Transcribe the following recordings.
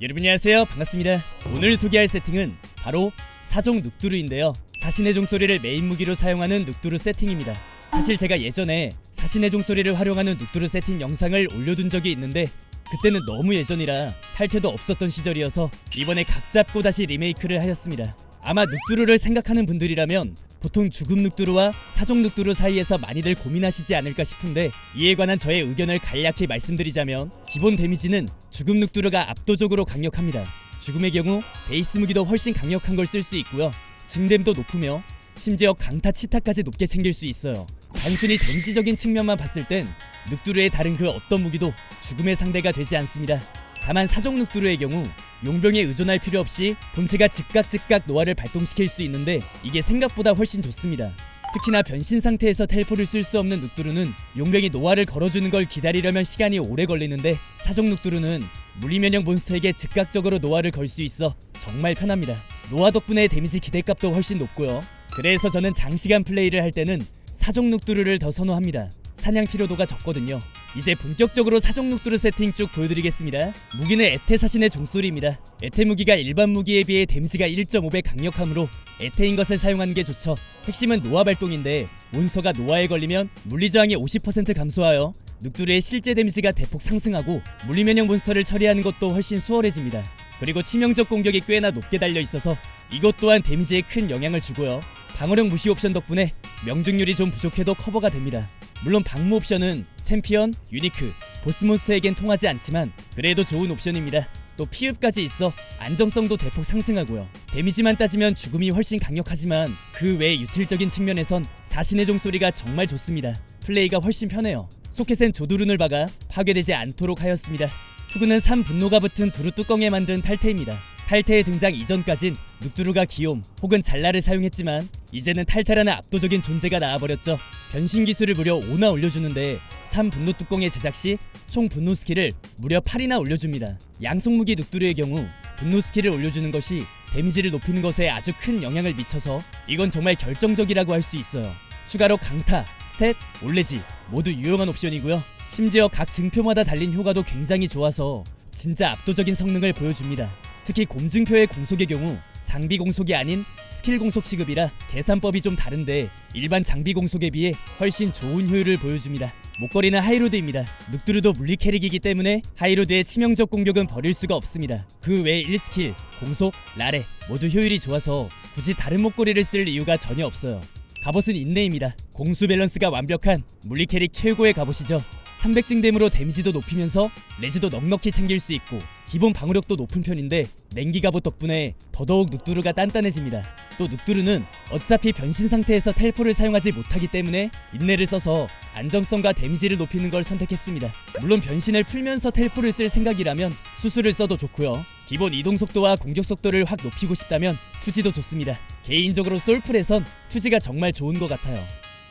여러분 안녕하세요. 반갑습니다. 오늘 소개할 세팅은 바로 사종 눅두루인데요. 사신의 종소리를 메인 무기로 사용하는 눅두루 세팅입니다. 사실 제가 예전에 사신의 종소리를 활용하는 눅두루 세팅 영상을 올려둔 적이 있는데 그때는 너무 예전이라 탈퇴도 없었던 시절이어서 이번에 각 잡고 다시 리메이크를 하였습니다. 아마 눅두루를 생각하는 분들이라면 보통 죽음 눅두루와 사종 눅두루 사이에서 많이들 고민하시지 않을까 싶은데 이에 관한 저의 의견을 간략히 말씀드리자면 기본 데미지는 죽음 눅두루가 압도적으로 강력합니다. 죽음의 경우 베이스 무기도 훨씬 강력한 걸 쓸 수 있고요. 증댐도 높으며 심지어 강타 치타까지 높게 챙길 수 있어요. 단순히 데미지적인 측면만 봤을 땐 눅두루의 다른 그 어떤 무기도 죽음의 상대가 되지 않습니다. 다만 사종 눅두루의 경우 용병에 의존할 필요 없이 본체가 즉각 즉각 노화를 발동시킬 수 있는데 이게 생각보다 훨씬 좋습니다. 특히나 변신 상태에서 텔포를 쓸 수 없는 눅두루는 용병이 노화를 걸어주는 걸 기다리려면 시간이 오래 걸리는데 사종 눅두루는 물리면역 몬스터에게 즉각적으로 노화를 걸 수 있어 정말 편합니다. 노화 덕분에 데미지 기대값도 훨씬 높고요. 그래서 저는 장시간 플레이를 할 때는 사종 눅두루를 더 선호합니다. 사냥 필요도가 적거든요. 이제 본격적으로 사종 눅두루 세팅 쭉 보여드리겠습니다. 무기는 에테 사신의 종소리입니다. 에테 무기가 일반 무기에 비해 데미지가 1.5배 강력하므로 에테인 것을 사용하는 게 좋죠. 핵심은 노화 발동인데 몬스터가 노화에 걸리면 물리 저항이 50% 감소하여 눅두루의 실제 데미지가 대폭 상승하고 물리 면역 몬스터를 처리하는 것도 훨씬 수월해집니다. 그리고 치명적 공격이 꽤나 높게 달려 있어서 이것 또한 데미지에 큰 영향을 주고요. 방어력 무시 옵션 덕분에 명중률이 좀 부족해도 커버가 됩니다. 물론 방무 옵션은 챔피언, 유니크, 보스몬스터에겐 통하지 않지만 그래도 좋은 옵션입니다. 또 피읍까지 있어 안정성도 대폭 상승하고요. 데미지만 따지면 죽음이 훨씬 강력하지만 그 외 유틸적인 측면에선 사신의 종소리가 정말 좋습니다. 플레이가 훨씬 편해요. 소켓엔 조두룬을 박아 파괴되지 않도록 하였습니다. 투구는 3 분노가 붙은 두루 뚜껑에 만든 탈퇴입니다. 탈퇴의 등장 이전까진 눅두루가 기욤 혹은 잘라를 사용했지만 이제는 탈퇴라는 압도적인 존재가 나와버렸죠. 변신 기술을 무려 5나 올려주는데 3 분노 뚜껑의 제작 시 총 분노 스킬을 무려 8이나 올려줍니다. 양속 무기 눅두루의 경우 분노 스킬을 올려주는 것이 데미지를 높이는 것에 아주 큰 영향을 미쳐서 이건 정말 결정적이라고 할 수 있어요. 추가로 강타, 스탯, 올레지 모두 유용한 옵션이고요. 심지어 각 증표마다 달린 효과도 굉장히 좋아서 진짜 압도적인 성능을 보여줍니다. 특히 곰증표의 공속의 경우 장비 공속이 아닌 스킬 공속 취급이라 계산법이 좀 다른데 일반 장비 공속에 비해 훨씬 좋은 효율을 보여줍니다. 목걸이는 하이로드입니다. 눅두루도 물리 캐릭이기 때문에 하이로드의 치명적 공격은 버릴 수가 없습니다. 그 외에 1스킬, 공속, 라레 모두 효율이 좋아서 굳이 다른 목걸이를 쓸 이유가 전혀 없어요. 갑옷은 인내입니다. 공수 밸런스가 완벽한 물리 캐릭 최고의 갑옷이죠. 300증댐으로 데미지도 높이면서 레지도 넉넉히 챙길 수 있고 기본 방어력도 높은 편인데 냉기 갑옷 덕분에 더더욱 눅두루가 단단해집니다. 또 눅두루는 어차피 변신 상태에서 텔포를 사용하지 못하기 때문에 인내를 써서 안정성과 데미지를 높이는 걸 선택했습니다. 물론 변신을 풀면서 텔포를 쓸 생각이라면 수술을 써도 좋고요. 기본 이동 속도와 공격 속도를 확 높이고 싶다면 투지도 좋습니다. 개인적으로 솔풀에선 투지가 정말 좋은 것 같아요.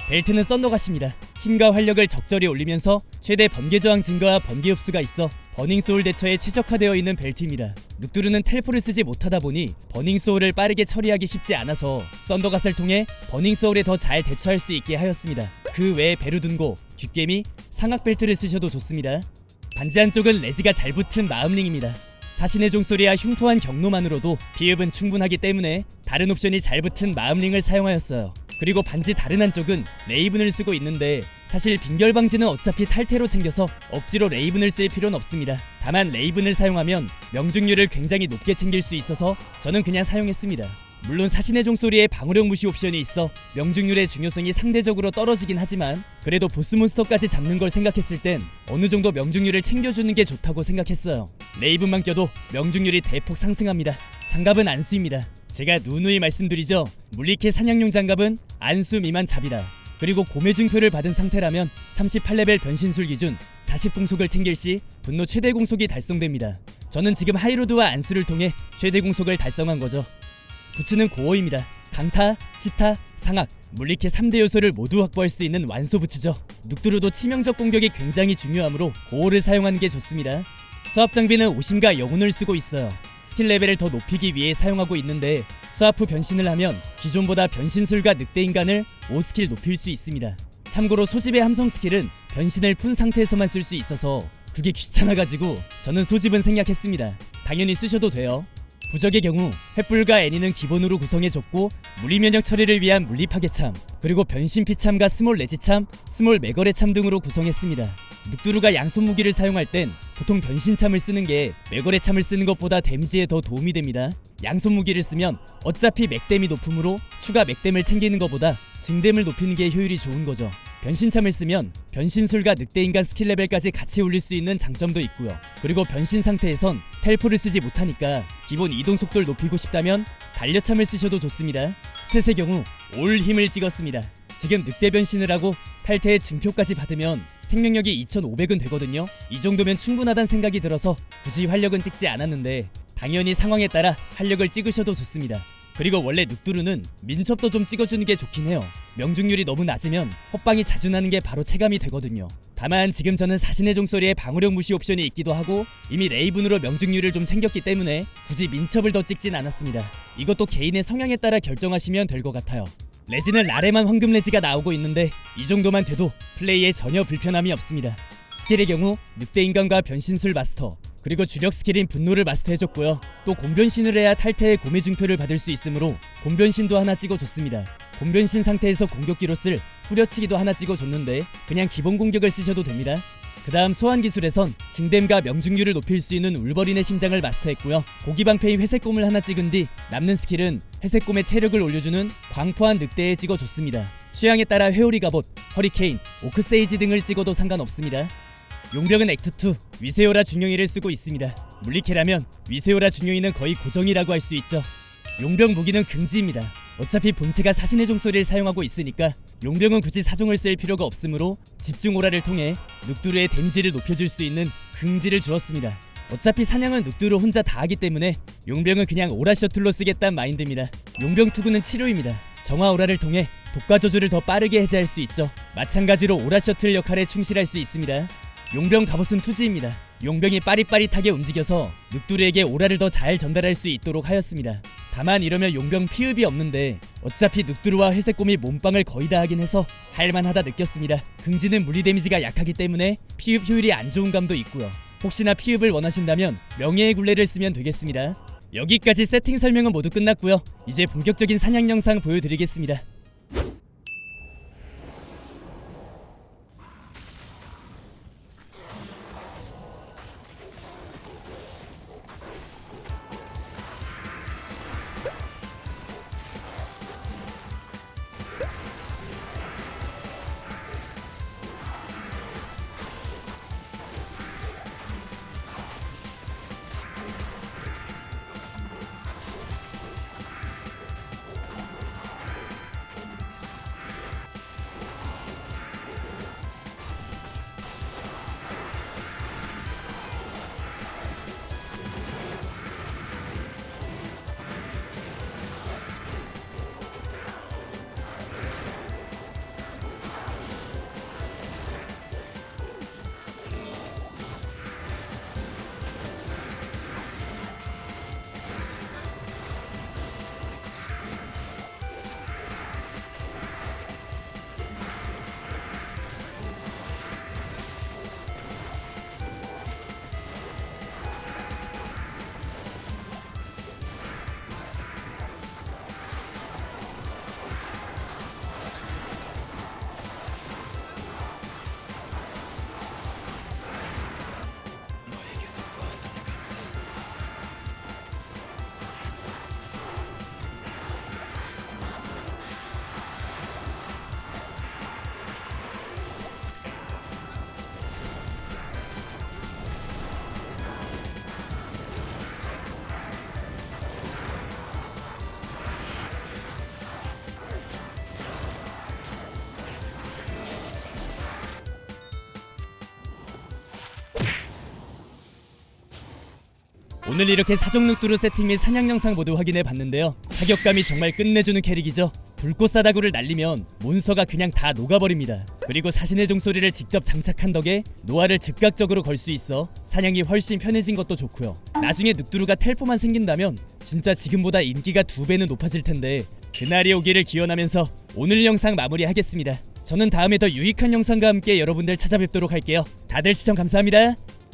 벨트는 썬더갓입니다. 힘과 활력을 적절히 올리면서 최대 번개 저항 증가와 번개 흡수가 있어 버닝 소울 대처에 최적화되어 있는 벨트입니다. 눅두루는 텔포를 쓰지 못하다 보니 버닝 소울을 빠르게 처리하기 쉽지 않아서 썬더갓을 통해 버닝 소울에 더 잘 대처할 수 있게 하였습니다. 그 외에 베르둔고, 귓개미, 상악 벨트를 쓰셔도 좋습니다. 반지 한쪽은 레지가 잘 붙은 마음링입니다. 사신의 종소리와 흉포한 경로만으로도 비읍은 충분하기 때문에 다른 옵션이 잘 붙은 마음링을 사용하였어요. 그리고 반지 다른 한쪽은 레이븐을 쓰고 있는데 사실 빈결 방지는 어차피 탈퇴로 챙겨서 억지로 레이븐을 쓸 필요는 없습니다. 다만 레이븐을 사용하면 명중률을 굉장히 높게 챙길 수 있어서 저는 그냥 사용했습니다. 물론 사신의 종소리에 방어력 무시 옵션이 있어 명중률의 중요성이 상대적으로 떨어지긴 하지만 그래도 보스몬스터까지 잡는 걸 생각했을 땐 어느 정도 명중률을 챙겨주는 게 좋다고 생각했어요. 레이븐만 껴도 명중률이 대폭 상승합니다. 장갑은 안수입니다. 제가 누누이 말씀드리죠. 물리캐 사냥용 장갑은 안수 미만 잡이다. 그리고 고매 증표를 받은 상태라면 38레벨 변신술 기준 40공속을 챙길 시 분노 최대 공속이 달성됩니다. 저는 지금 하이로드와 안수를 통해 최대 공속을 달성한 거죠. 부츠는 고어입니다. 강타, 치타, 상악, 물리캐 3대 요소를 모두 확보할 수 있는 완소 부츠죠. 눅두루도 치명적 공격이 굉장히 중요하므로 고어를 사용하는 게 좋습니다. 수압 장비는 오심과 영혼을 쓰고 있어요. 스킬 레벨을 더 높이기 위해 사용하고 있는데 후 변신을 하면 기존보다 변신술과 늑대 인간을 5스킬 높일 수 있습니다. 참고로 소집의 함성 스킬은 변신을 푼 상태에서만 쓸 수 있어서 그게 귀찮아가지고 저는 소집은 생략했습니다. 당연히 쓰셔도 돼요. 부적의 경우 횃불과 애니는 기본으로 구성해줬고 물리면역 처리를 위한 물리파괴참 그리고 변신 피참과 스몰 레지참, 스몰 매거레참 등으로 구성했습니다. 늑두루가 양손 무기를 사용할 땐 보통 변신참을 쓰는 게 매거레참을 쓰는 것보다 데미지에 더 도움이 됩니다. 양손 무기를 쓰면 어차피 맥댐이 높으므로 추가 맥댐을 챙기는 것보다 증댐을 높이는 게 효율이 좋은 거죠. 변신참을 쓰면 변신술과 늑대인간 스킬 레벨까지 같이 올릴 수 있는 장점도 있고요. 그리고 변신 상태에선 텔포를 쓰지 못하니까 기본 이동 속도를 높이고 싶다면 달려참을 쓰셔도 좋습니다. 스탯의 경우 올 힘을 찍었습니다. 지금 늑대 변신을 하고 탈퇴의 증표까지 받으면 생명력이 2500은 되거든요. 이 정도면 충분하단 생각이 들어서 굳이 활력은 찍지 않았는데 당연히 상황에 따라 활력을 찍으셔도 좋습니다. 그리고 원래 늑두루는 민첩도 좀 찍어주는 게 좋긴 해요. 명중률이 너무 낮으면 헛방이 자주 나는 게 바로 체감이 되거든요. 다만 지금 저는 사신의 종소리에 방어력 무시 옵션이 있기도 하고 이미 레이븐으로 명중률을 좀 챙겼기 때문에 굳이 민첩을 더 찍진 않았습니다. 이것도 개인의 성향에 따라 결정하시면 될 것 같아요. 레지는 라레만 황금 레지가 나오고 있는데 이 정도만 돼도 플레이에 전혀 불편함이 없습니다. 스킬의 경우 늑대 인간과 변신술 마스터 그리고 주력 스킬인 분노를 마스터해줬고요. 또 곰변신을 해야 탈퇴의 고매 증표를 받을 수 있으므로 곰변신도 하나 찍어줬습니다. 곰변신 상태에서 공격기로 쓸 후려치기도 하나 찍어줬는데 그냥 기본 공격을 쓰셔도 됩니다. 그 다음 소환 기술에선 증댐과 명중률을 높일 수 있는 울버린의 심장을 마스터했고요. 고기방패인 회색곰을 하나 찍은 뒤 남는 스킬은 회색곰의 체력을 올려주는 광포한 늑대에 찍어줬습니다. 취향에 따라 회오리 갑옷, 허리케인, 오크세이지 등을 찍어도 상관없습니다. 용병은 액트2 위세오라 중령이를 쓰고 있습니다. 물리캐라면 위세오라 중령이는 거의 고정이라고 할 수 있죠. 용병 무기는 긍지입니다. 어차피 본체가 사신의 종소리를 사용하고 있으니까 용병은 굳이 사종을 쓸 필요가 없으므로 집중 오라를 통해 늑두루의 데미지를 높여줄 수 있는 긍지를 주었습니다. 어차피 사냥은 늑두루 혼자 다 하기 때문에 용병은 그냥 오라 셔틀로 쓰겠다는 마인드입니다. 용병 투구는 치료입니다. 정화 오라를 통해 독과 저주를 더 빠르게 해제할 수 있죠. 마찬가지로 오라 셔틀 역할에 충실할 수 있습니다. 용병 갑옷은 투지입니다. 용병이 빠릿빠릿하게 움직여서 늑두루에게 오라를 더 잘 전달할 수 있도록 하였습니다. 다만 이러면 용병 피흡이 없는데 어차피 늑두루와 회색곰이 몸빵을 거의 다 하긴 해서 할만하다 느꼈습니다. 긍지는 물리 데미지가 약하기 때문에 피흡 효율이 안 좋은 감도 있고요. 혹시나 피흡을 원하신다면 명예의 굴레를 쓰면 되겠습니다. 여기까지 세팅 설명은 모두 끝났고요. 이제 본격적인 사냥 영상 보여드리겠습니다. 오늘 이렇게 사종 늑두루 세팅 및 사냥 영상 모두 확인해 봤는데요. 타격감이 정말 끝내주는 캐릭이죠. 불꽃 사다구를 날리면 몬스터가 그냥 다 녹아버립니다. 그리고 사신의 종소리를 직접 장착한 덕에 노화를 즉각적으로 걸 수 있어 사냥이 훨씬 편해진 것도 좋고요. 나중에 늑두루가 텔포만 생긴다면 진짜 지금보다 인기가 두 배는 높아질 텐데 그날이 오기를 기원하면서 오늘 영상 마무리하겠습니다. 저는 다음에 더 유익한 영상과 함께 여러분들 찾아뵙도록 할게요. 다들 시청 감사합니다.